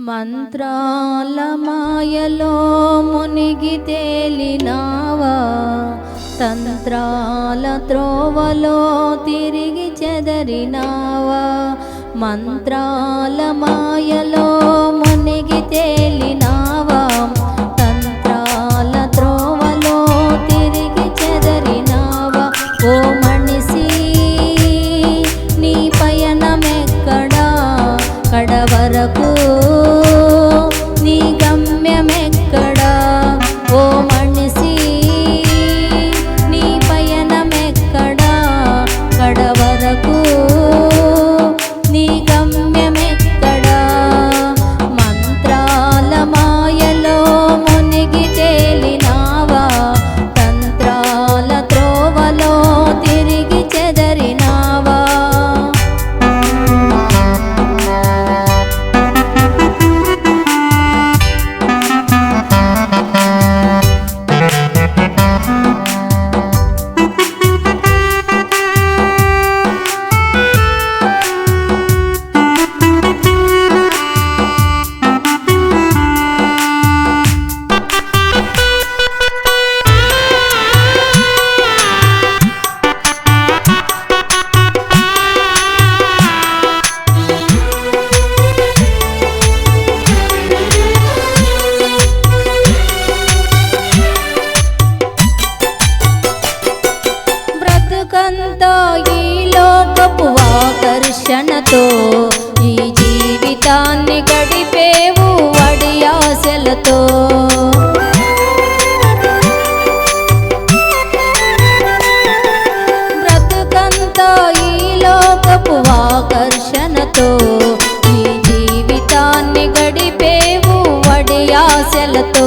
మంత్రాల మాయలో మునిగి తేలినావా తంత్రాల త్రోవలో తిరిగి చెదరినావా? మంత్రాల మాయలో మునిగి తేలిన తపనతో ఈ జీవితాన్ని గడిపేవు అడియాశలతో బ్రతుకంతా ఆకర్షణతో ఈ జీవితాన్ని గడిపేవు అడియాశలతో